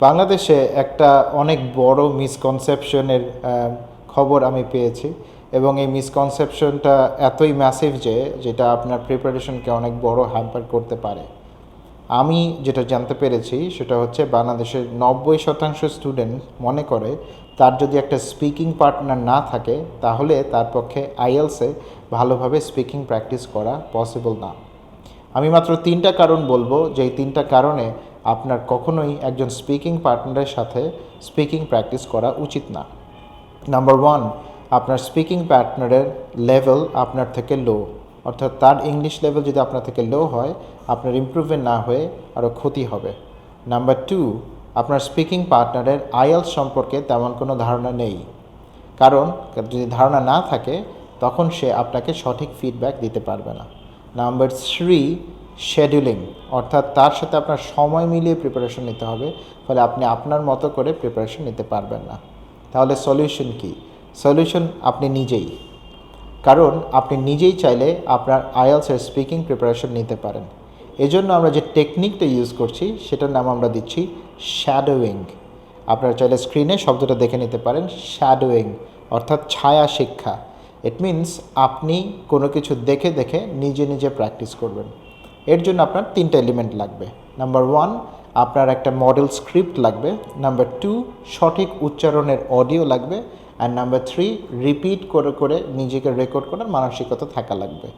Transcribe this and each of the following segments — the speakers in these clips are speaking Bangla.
বাংলাদেশে একটা অনেক বড় মিসকনসেপশনের খবর আমি পেয়েছি এবং এই মিসকনসেপশনটা এতই ম্যাসিভ যে, যেটা আপনার প্রিপারেশনকে অনেক বড় হ্যাম্পার করতে পারে। আমি যেটা জানতে পেরেছি সেটা হচ্ছে বাংলাদেশের নব্বই শতাংশ স্টুডেন্ট মনে করে তার যদি একটা স্পিকিং পার্টনার না থাকে, তাহলে তার পক্ষে আইএলসে ভালোভাবে স্পিকিং প্র্যাকটিস করা পসিবল না। আমি মাত্র তিনটা কারণ বলব যে তিনটা কারণে আপনার কখনোই একজন স্পিকিং পার্টনারের সাথে স্পিকিং প্র্যাকটিস করা উচিত না। নাম্বার ওয়ান আপনার স্পিকিং পার্টনারের লেভেল আপনার থেকে লো অর্থাৎ তার ইংলিশ লেভেল যদি আপনার থেকে লো হয়, আপনার ইমপ্রুভমেন্ট না হয়ে আরও ক্ষতি হবে। নাম্বার টু আপনার স্পিকিং পার্টনারের আইএলস সম্পর্কে তেমন কোনো ধারণা নেই। কারণ, যদি ধারণা না থাকে, তখন সে আপনাকে সঠিক ফিডব্যাক দিতে পারবে না। নাম্বার থ্রি শেডিউলিং অর্থাৎ তার সাথে আপনার সময় মিলিয়ে প্রিপারেশন নিতে হবে, ফলে আপনি আপনার মতো করে প্রিপারেশন নিতে পারবেন না। তাহলে সলিউশন কি? সলিউশন আপনি নিজেই। কারণ আপনি নিজেই চাইলে আপনার আইএলসের স্পিকিং প্রিপারেশন নিতে পারেন। এজন্য আমরা যে টেকনিকটা ইউজ করছি, সেটার নাম আমরা দিচ্ছি শ্যাডোয়িং আপনারা চাইলে স্ক্রিনে শব্দটা দেখে নিতে পারেন শ্যাডোয়িং অর্থাৎ ছায়া শিক্ষা। ইট মিনস আপনি কোনো কিছু দেখে দেখে নিজে নিজে প্র্যাকটিস করবেন। এর জন্য আপনার তিনটা এলিমেন্ট লাগবে। নাম্বার ওয়ান আপনার একটা মডেল স্ক্রিপ্ট লাগবে। নাম্বার টু সঠিক উচ্চারণের অডিও লাগবে। অ্যান্ড নাম্বার থ্রি রিপিট করে করে নিজেকে রেকর্ড করার মানসিকতা থাকা লাগবে।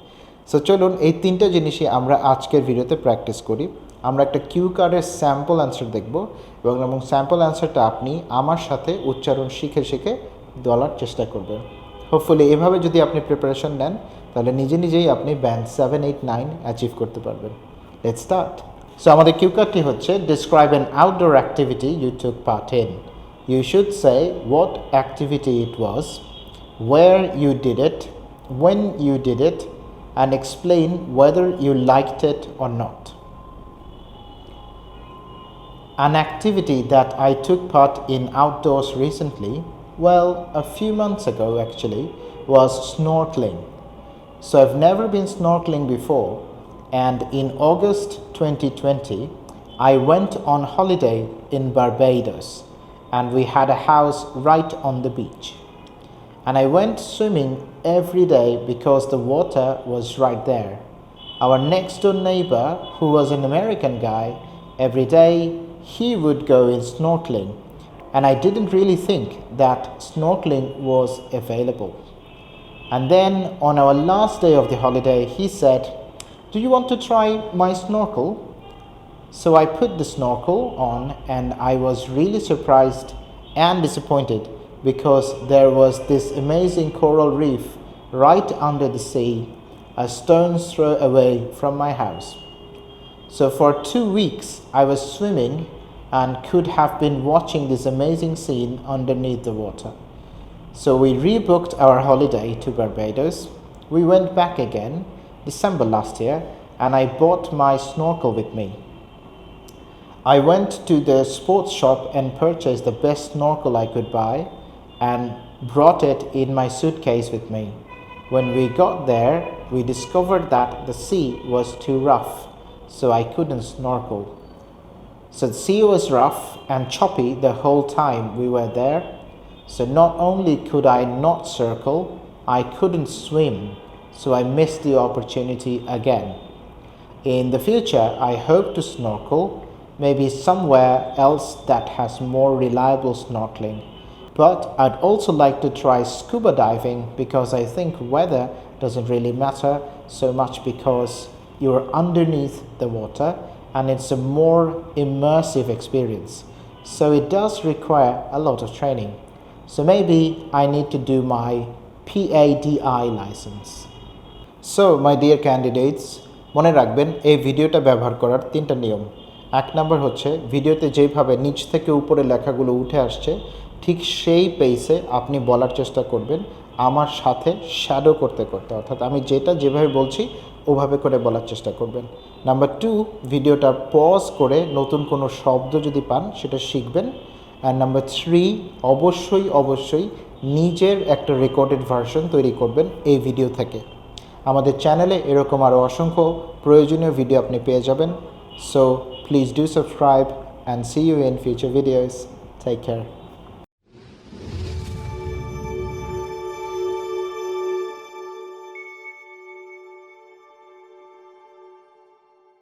সো চলুন এই তিনটা জিনিসই আমরা আজকের ভিডিওতে প্র্যাকটিস করি। আমরা একটা কিউ কার্ডের স্যাম্পল অ্যান্সার দেখব এবং এবং স্যাম্পল অ্যান্সারটা আপনি আমার সাথে উচ্চারণ শিখে শিখে বলার চেষ্টা করবেন। হোপফুলি এভাবে যদি আপনি প্রিপারেশন নেন তাহলে নিজে নিজেই আপনি band seven eight nine achieve করতে পারবেন লেট স্টার্ট সো আমাদের কিউ কার্ডটি হচ্ছে describe an outdoor activity you took part in you should say what activity it was where you did it, when you did it, and explain whether you liked it or not. An activity that I took part in outdoors recently, well, a few months ago actually, was snorkeling. So I've never been snorkeling before, and in August 2020, I went on holiday in Barbados, and we had a house right on the beach and I went swimming every day because the water was right there. Our next door neighbor, who was an American guy, every day he would go in snorkeling, and I didn't really think that snorkeling was available. And then on our last day of the holiday, he said, Do you want to try my snorkel? So I put the snorkel on, and I was really surprised and disappointed because there was this amazing coral reef right under the sea, a stone's throw away from my house. So for two weeks, I was swimming and could have been watching this amazing scene underneath the water. So we rebooked our holiday to Barbados. We went back again, December last year, and I bought my snorkel with me. I went to the sports shop and purchased the best snorkel I could buy and brought it in my suitcase with me. When we got there, we discovered that the sea was too rough, so I couldn't snorkel. So the sea was rough and choppy the whole time we were there. So not only could I not circle, I couldn't swim, so I missed the opportunity again. In the future, I hope to snorkel, maybe somewhere else that has more reliable snorkeling. But I'd also like to try scuba diving because I think weather doesn't really matter so much because you're underneath the water and it's a more immersive experience. So it does require a lot of training. So maybe I need to do my PADI license. So my dear candidates মনে রাখবেন, এই ভিডিওটা ব্যবহার করার তিনটা নিয়ম। এক নম্বর হচ্ছে, ভিডিওতে যেভাবে নিচ থেকে উপরে লেখাগুলো উঠে আসছে, ঠিক সেই পেসে আপনি বলার চেষ্টা করবেন, আমার সাথে শ্যাডো করতে করতে। অর্থাৎ আমি যেটা যেভাবে বলছি, ওভাবে করে বলার চেষ্টা করবেন। নাম্বার টু ভিডিওটা পজ করে নতুন কোনো শব্দ যদি পান, সেটা শিখবেন। অ্যান্ড নাম্বার থ্রি অবশ্যই অবশ্যই নিজের একটা রেকর্ডেড ভার্সন তৈরি করবেন এই ভিডিও থেকে। আমাদের চ্যানেলে এরকম আরও অসংখ্য প্রয়োজনীয় ভিডিও আপনি পেয়ে যাবেন। So please do subscribe and see you in future videos take care.